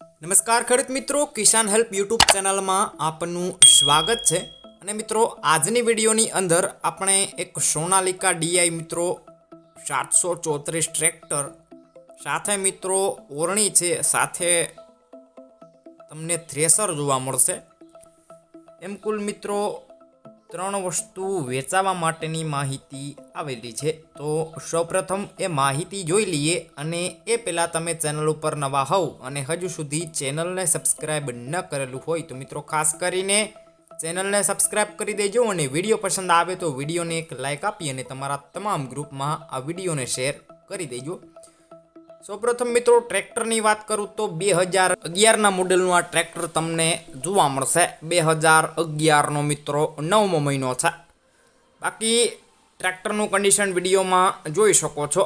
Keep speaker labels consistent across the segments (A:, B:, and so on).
A: નમસ્કાર ખેડૂત મિત્રો, કિસાન હેલ્પ યુટ્યુબ ચેનલમાં આપનું સ્વાગત છે. અને મિત્રો, આજની વિડીયોની અંદર આપણે એક સોનાલિકા ડીઆઈ મિત્રો સાતસો ચોત્રીસ ટ્રેક્ટર સાથે મિત્રો ઓરણી છે, સાથે તમને થ્રેસર જોવા મળશે. એમ કુલ મિત્રો ત્રણ વસ્તુ વેચાવા માટેની માહિતી આવેલી છે. તો સૌપ્રથમ એ માહિતી જોઈ લઈએ અને એ પહેલાં તમે ચેનલ ઉપર નવા હોવ અને હજુ સુધી ચેનલને સબસ્ક્રાઈબ ન કરેલું હોય તો મિત્રો ખાસ કરીને ચેનલને સબસ્ક્રાઈબ કરી દેજો અને વીડિયો પસંદ આવે તો વિડીયોને એક લાઇક આપી અને તમારા તમામ ગ્રુપમાં આ વિડીયોને શેર કરી દેજો. સૌપ્રથમ મિત્રો, ટ્રેક્ટરની વાત કરું તો બે હજાર અગિયારના મોડેલનું આ ટ્રેક્ટર તમને જોવા મળશે. બે હજાર અગિયારનો મિત્રો નવમો મહિનો છે. બાકી ટ્રેક્ટરનું કન્ડિશન વિડીયોમાં જોઈ શકો છો.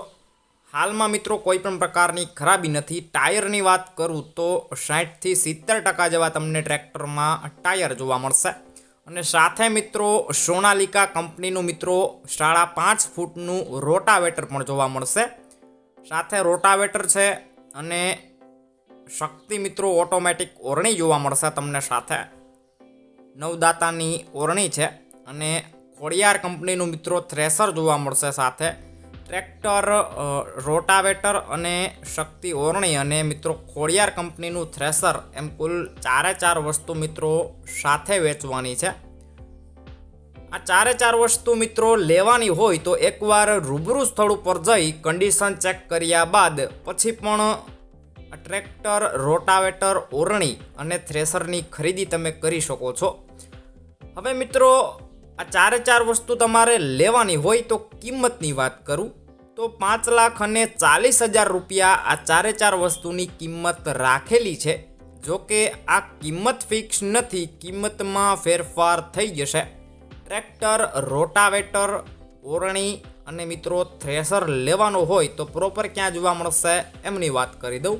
A: હાલમાં મિત્રો કોઈ પણ પ્રકારની ખરાબી નથી. ટાયરની વાત કરું તો સાઠથી સિત્તેર ટકા જેવા તમને ટ્રેક્ટરમાં ટાયર જોવા મળશે. અને સાથે મિત્રો સોનાલિકા કંપનીનું મિત્રો સાડા પાંચ ફૂટનું રોટાવેટર પણ જોવા મળશે. સાથે રોટાવેટર છે અને શક્તિ મિત્રો ઓટોમેટિક ઓરણી જોવા મળશે તમને સાથે. નવદાતાની ઓરણી છે અને ખોડિયાર કંપનીનું મિત્રો થ્રેસર જોવા મળશે સાથે. ટ્રેક્ટર રોટાવેટર અને શક્તિ ઓરણી અને મિત્રો ખોડિયાર કંપનીનું થ્રેસર એમ કુલ ચારે ચાર વસ્તુ મિત્રો સાથે વેચવાની છે. આ ચારે ચાર વસ્તુ મિત્રો લેવાની હોય તો એકવાર રૂબરૂ સ્થળ ઉપર જઈ કન્ડિશન ચેક કર્યા બાદ પછી પણ ટ્રેક્ટર રોટાવેટર ઓરણી અને થ્રેસરની ખરીદી તમે કરી શકો છો. હવે મિત્રો, આ ચારે ચાર વસ્તુ તમારે લેવાની હોય તો કિંમતની વાત કરું. તો પાંચ લાખ અને ચાલીસ હજાર રૂપિયા આ ચારે ચાર વસ્તુની કિંમત રાખેલી છે. જો કે આ કિંમત ફિક્સ નથી, કિંમતમાં ફેરફાર થઈ જશે. ટ્રેક્ટર, રોટાવેટર, ઓરણી અને મિત્રો થ્રેસર લેવાનો હોય તો પ્રોપર ક્યાં જોવા મળશે એમની વાત કરી દઉં.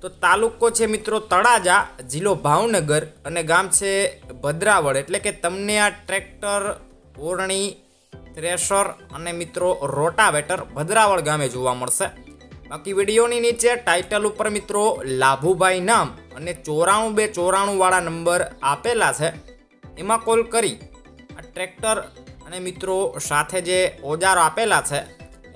A: તો તાલુકો છે મિત્રો તળાજા, જિલ્લો ભાવનગર અને ગામ છે ભદ્રાવળ. એટલે કે તમને આ ટ્રેક્ટર, ઓરણી થ્રેશર અને મિત્રો રોટાવેટર ભદ્રાવળ ગામે જોવા મળશે. બાકી વિડીયોની નીચે ટાઇટલ ઉપર મિત્રો લાભુભાઈ નામ અને ચોરાણું બે ચોરાણું વાળા નંબર આપેલા છે. એમાં કોલ કરી ટ્રેક્ટર અને મિત્રો સાથે જે ઓજારો આપેલા છે,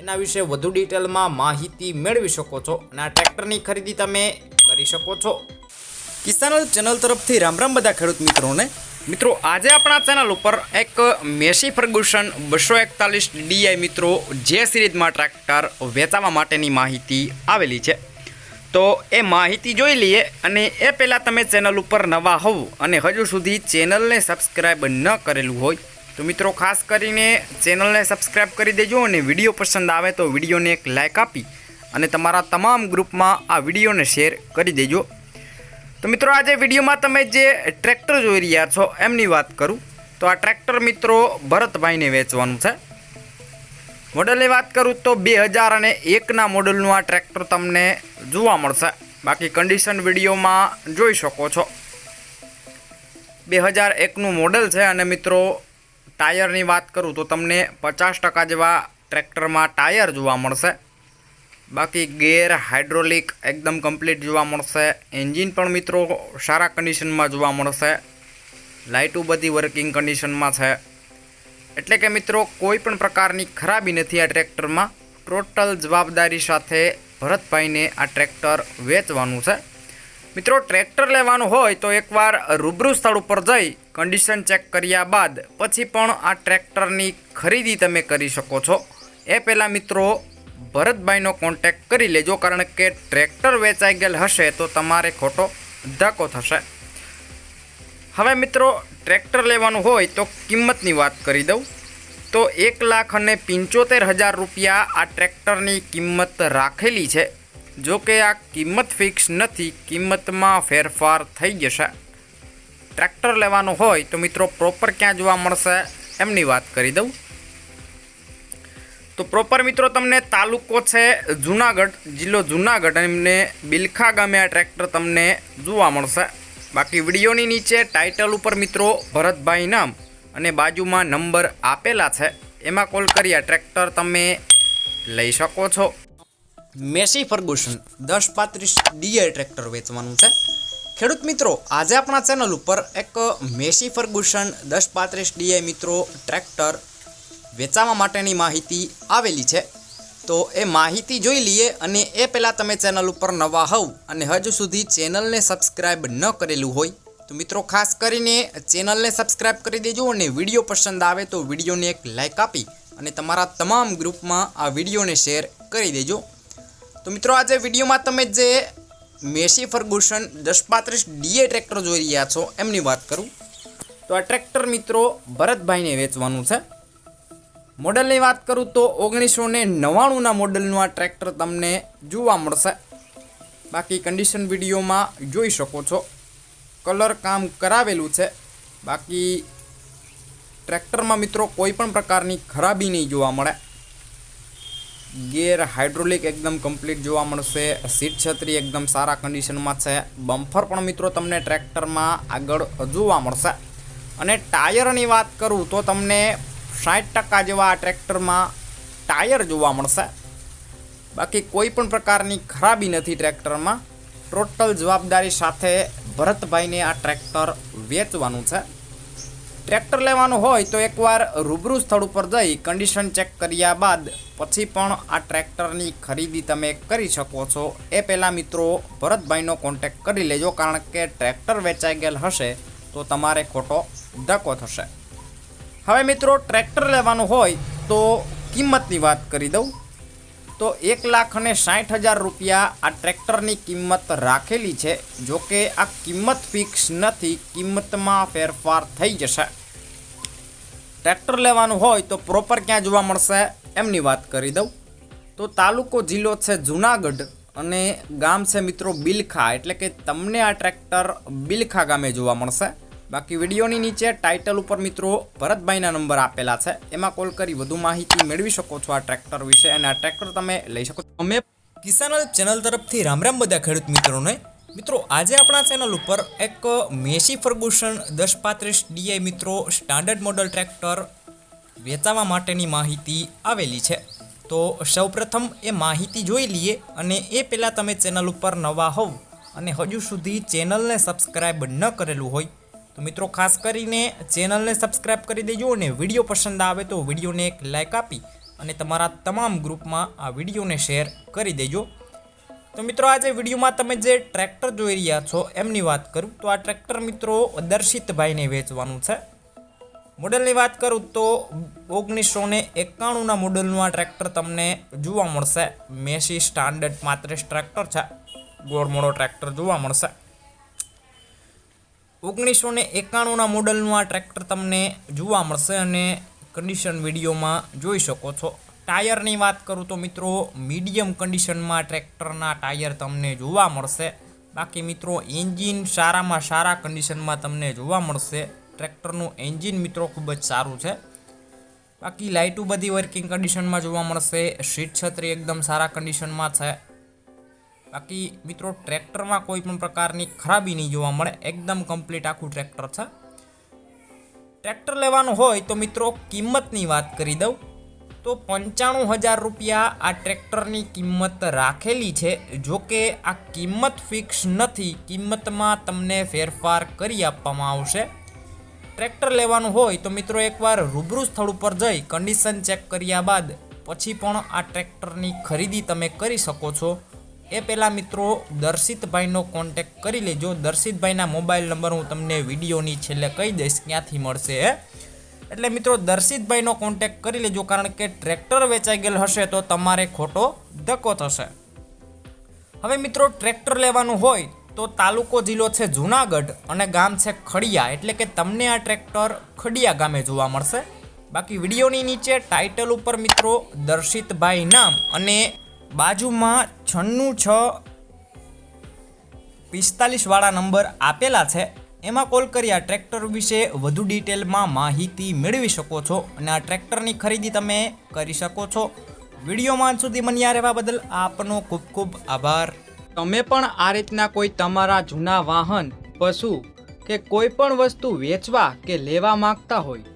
A: એના વિશે વધુ ડિટેલમાં માહિતી મેળવી શકો છો અને આ ટ્રેક્ટરની ખરીદી તમે કરી શકો છો. કિસાન ચેનલ તરફથી રામ રામ બધા ખેડૂત મિત્રોને. મિત્રો, આજે આપણા ચેનલ ઉપર એક મેસી ફર્ગુસન બસો એકતાલીસ ડીઆઈ મિત્રો જે સિરીઝમાં ટ્રેક્ટર વેચાવા માટેની માહિતી આવેલી છે. તો એ માહિતી જોઈ લઈએ અને એ પહેલાં તમે ચેનલ ઉપર નવા હોવ અને હજુ સુધી ચેનલને સબસ્ક્રાઈબ ન કરેલું હોય, તો મિત્રો ખાસ કરીને ચેનલને સબસ્ક્રાઈબ કરી દેજો અને વીડિયો પસંદ આવે તો વિડીયોને એક લાઇક આપી અને તમારા તમામ ગ્રુપમાં આ વિડીયોને શેર કરી દેજો. તો મિત્રો આજે વિડીયોમાં તમે જે ટ્રેક્ટર જોઈ રહ્યા છો, એમની વાત કરું. તો આ ટ્રેક્ટર મિત્રો ભરતભાઈને વેચવાનું છે. મોડલની વાત કરું તો બે હજાર અને એકના મોડલનું આ ટ્રેક્ટર તમને જોવા મળશે. બાકી કન્ડિશન વિડીયોમાં જોઈ શકો છો. બે હજાર એકનું મોડલ છે અને મિત્રો ટાયરની વાત કરું તો તમને પચાસ ટકા જેવા ટ્રેક્ટરમાં ટાયર જોવા મળશે. બાકી ગેર હાઇડ્રોલિક એકદમ કમ્પ્લીટ જોવા મળશે. એન્જિન પણ મિત્રો સારા કન્ડિશનમાં જોવા મળશે. લાઇટો બધી વર્કિંગ કન્ડિશનમાં છે. એટલે કે મિત્રો, કોઈ પણ પ્રકારની ખરાબી નથી આ ટ્રેક્ટરમાં. ટોટલ જવાબદારી સાથે ભરતભાઈને આ ટ્રેક્ટર વેચવાનું છે. મિત્રો, ટ્રેક્ટર લેવાનું હોય તો એકવાર રૂબરૂ સ્થળ ઉપર જઈ કન્ડિશન ચેક કર્યા બાદ પછી પણ આ ટ્રેક્ટરની ખરીદી તમે કરી શકો છો. એ પહેલાં મિત્રો, ભરતભાઈનો કોન્ટેક્ટ કરી લેજો, કારણ કે ટ્રેક્ટર વેચાઈ ગયેલ હશે તો તમારે ખોટો ધક્કો થશે. હવે મિત્રો, ટ્રેક્ટર લેવાનું હોય તો કિંમતની વાત કરી દઉં. તો એક લાખ અને પંચોતેર હજાર રૂપિયા આ ટ્રેક્ટરની કિંમત રાખેલી છે. જો કે આ કિંમત ફિક્સ નથી, કિંમતમાં ફેરફાર થઈ જશે. ટ્રેક્ટર લેવાનું હોય તો મિત્રો, પ્રોપર ક્યાં જોવા મળશે એમની વાત કરી દઉં. તો પ્રોપર મિત્રો, તમને તાલુકો છે જુનાગઢ, જિલ્લો જુનાગઢ એમને બિલખા ગામે આ ટ્રેક્ટર તમને જોવા મળશે. બાકી વિડીયોની નીચે ટાઇટલ ઉપર મિત્રો ભરતભાઈ નામ અને બાજુમાં નંબર આપેલા છે. એમાં કોલ કરી આ ટ્રેક્ટર તમે લઈ શકો છો. મેસી ફર્ગુસન, દસ પાંત્રીસ ડીઆઈ ટ્રેક્ટર વેચવાનું છે. ખેડૂત મિત્રો, આજે આપણા ચેનલ ઉપર એક મેસી ફર્ગુસન, દસ પાંત્રીસ ડીઆઈ મિત્રો ટ્રેક્ટર વેચાવા માટેની માહિતી આવેલી છે. તો એ માહિતી જોઈ લઈએ અને એ પહેલાં તમે ચેનલ ઉપર નવા હોવ અને હજુ સુધી ચેનલને સબસ્ક્રાઈબ ન કરેલું હોય, તો મિત્રો ખાસ કરીને ચેનલને સબસ્ક્રાઈબ કરી દેજો અને વીડિયો પસંદ આવે તો વિડીયોને એક લાઇક આપી અને તમારા તમામ ગ્રુપમાં આ વિડીયોને શેર કરી દેજો. તો મિત્રો આજે વિડીયોમાં તમે જે મેસી ફર્ગુસન દસ પાંત્રીસ ડીએ ટ્રેક્ટર જોઈ રહ્યા છો, એમની વાત કરું. તો આ ટ્રેક્ટર મિત્રો ભરતભાઈને વેચવાનું છે. મોડલની વાત કરું તો ઓગણીસો ને નવ્વાણુંના મોડલનું આ ટ્રેક્ટર તમને જોવા મળશે. બાકી કન્ડિશન વિડીયોમાં જોઈ શકો છો. કલર કામ કરાવેલું છે. બાકી ટ્રેક્ટરમાં મિત્રો કોઈ પણ પ્રકારની ખરાબી નહીં જોવા મળે. ગેર હાઇડ્રોલિક એકદમ કમ્પ્લીટ જોવા મળશે. સીટ છત્રી એકદમ સારા કન્ડિશનમાં છે. બમ્ફર પણ મિત્રો તમને ટ્રેક્ટરમાં આગળ જોવા મળશે. અને ટાયરની વાત કરું તો તમને સાઠ ટકા જેવા આ ટ્રેક્ટરમાં ટાયર જોવા મળશે. બાકી કોઈ પણ પ્રકારની ખરાબી નથી ટ્રેક્ટરમાં. ટોટલ જવાબદારી સાથે ભરતભાઈને આ ટ્રેક્ટર વેચવાનું છે. ટ્રેક્ટર લેવાનું હોય તો એકવાર રૂબરૂ સ્થળ ઉપર જઈ કન્ડિશન ચેક કર્યા બાદ પછી પણ આ ટ્રેક્ટરની ખરીદી તમે કરી શકો છો. એ પહેલાં મિત્રો ભરતભાઈનો કોન્ટેક્ટ કરી લેજો, કારણ કે ટ્રેક્ટર વેચાઈ ગયેલ હશે તો તમારે ખોટો ધક્કો થશે. હવે મિત્રો, ટ્રેક્ટર લેવાનું હોય તો કિંમતની વાત કરી દઉં. તો એક લાખ અને સાઠ હજાર રૂપિયા આ ટ્રેક્ટરની કિંમત રાખેલી છે. જો કે આ કિંમત ફિક્સ નથી, કિંમતમાં ફેરફાર થઈ જશે. ટ્રેક્ટર લેવાનું હોય તો પ્રોપર ક્યાં જોવા મળશે, એમની વાત કરી દઉં. તો તાલુકો જિલ્લો છે જુનાગઢ અને ગામ છે મિત્રો બિલખા. એટલે કે તમને આ ટ્રેક્ટર બિલખા ગામે જોવા મળશે. બાકી વિડીયોની નીચે ટાઇટલ ઉપર મિત્રો ભરતભાઈના નંબર આપેલા છે. એમાં કોલ કરી વધુ માહિતી મેળવી શકો છો આ ટ્રેક્ટર વિશે અને આ ટ્રેક્ટર તમે લઈ શકો છો. અમે કિસાન ચેનલ તરફથી રામ રામ બધા ખેડૂત મિત્રોને, મિત્રો આજે આપણા ચેનલ ઉપર એક મેસી ફર્ગુસન દસ પાંત્રીસ ડીઆઈ મિત્રો સ્ટાન્ડર્ડ મોડલ ટ્રેક્ટર વેચાવા માટેની માહિતી આવેલી છે. તો સૌપ્રથમ એ માહિતી જોઈ લઈએ અને એ પહેલાં તમે ચેનલ ઉપર નવા હોવ અને હજુ સુધી ચેનલને સબસ્ક્રાઈબ ન કરેલું હોય તો મિત્રો, ખાસ કરીને ચેનલને સબસ્ક્રાઈબ કરી દેજો અને વીડિયો પસંદ આવે તો વિડીયોને એક લાઇક આપી અને તમારા તમામ ગ્રુપમાં આ વિડીયોને શેર કરી દેજો. તો મિત્રો, આજે વિડીયોમાં તમે જે ટ્રેક્ટર જોઈ રહ્યા છો એમની વાત કરું. તો આ ટ્રેક્ટર મિત્રો દર્શિતભાઈને વેચવાનું છે. મોડલની વાત કરું તો ઓગણીસો ને એકાણુંના મોડલનું આ ટ્રેક્ટર તમને જોવા મળશે. મેસી સ્ટાન્ડર્ડ પાંત્રીસ ટ્રેક્ટર છે. ગોળમોળો ટ્રેક્ટર જોવા મળશે. ઓગણીસો ને એકાણુંના મોડલનું આ ટ્રેક્ટર તમને જોવા મળશે અને કન્ડિશન વિડીયોમાં જોઈ શકો છો. ટાયરની વાત કરું તો મિત્રો મીડિયમ કન્ડિશનમાં ટ્રેક્ટરના ટાયર તમને જોવા મળશે. બાકી મિત્રો એન્જિન સારામાં સારા કન્ડિશનમાં તમને જોવા મળશે. ટ્રેક્ટરનું એન્જિન મિત્રો ખૂબ જ સારું છે. બાકી લાઇટો બધી વર્કિંગ કન્ડિશનમાં જોવા મળશે. સીટ છત્રી એકદમ સારા કન્ડિશનમાં છે. બાકી મિત્રો, ટ્રેક્ટરમાં કોઈ પણ પ્રકારની ખરાબી નહીં જોવા મળે. એકદમ કમ્પ્લીટ આખું ટ્રેક્ટર છે. ટ્રેક્ટર લેવાનું હોય તો મિત્રો, કિંમતની વાત કરી દઉં. તો પંચાણું હજાર રૂપિયા આ ટ્રેક્ટરની કિંમત રાખેલી છે. જો કે આ કિંમત ફિક્સ નથી. કિંમતમાં તમને ફેરફાર કરી આપવામાં આવશે. ટ્રેક્ટર લેવાનું હોય તો મિત્રો, એકવાર રૂબરૂ સ્થળ ઉપર જઈ કન્ડિશન ચેક કર્યા બાદ પછી પણ આ ટ્રેક્ટરની ખરીદી તમે કરી શકો છો. એ પહેલાં મિત્રો દર્શિતભાઈનો કોન્ટેક કરી લેજો. દર્શિતભાઈના મોબાઈલ નંબર હું તમને વિડીયોની છેલ્લે કહી દઈશ ક્યાંથી મળશે એટલે મિત્રો દર્શિતભાઈનો કોન્ટેક કરી લેજો, કારણ કે ટ્રેક્ટર વેચાઈ ગયેલ હશે તો તમારે ખોટો ધક્કો થશે. હવે મિત્રો ટ્રેક્ટર લેવાનું હોય તો તાલુકો જિલ્લો છે જુનાગઢ અને ગામ છે ખડિયા. એટલે કે તમને આ ટ્રેક્ટર ખડિયા ગામે જોવા મળશે. બાકી વિડીયોની નીચે ટાઇટલ ઉપર મિત્રો દર્શિતભાઈ નામ અને બાજુમાં છન્નું છ પિસ્તાલીસવાળા નંબર આપેલા છે. એમાં કોલ કરી આ ટ્રેક્ટર વિશે વધુ ડિટેલમાં માહિતી મેળવી શકો છો અને આ ટ્રેક્ટરની ખરીદી તમે કરી શકો છો. વિડીયોમાં સુધી બન્યા રહેવા બદલ આપનો ખૂબ ખૂબ આભાર. તમે પણ આ રીતના કોઈ તમારા જૂના વાહન, પશુ કે કોઈ પણ વસ્તુ વેચવા કે લેવા માંગતા હોય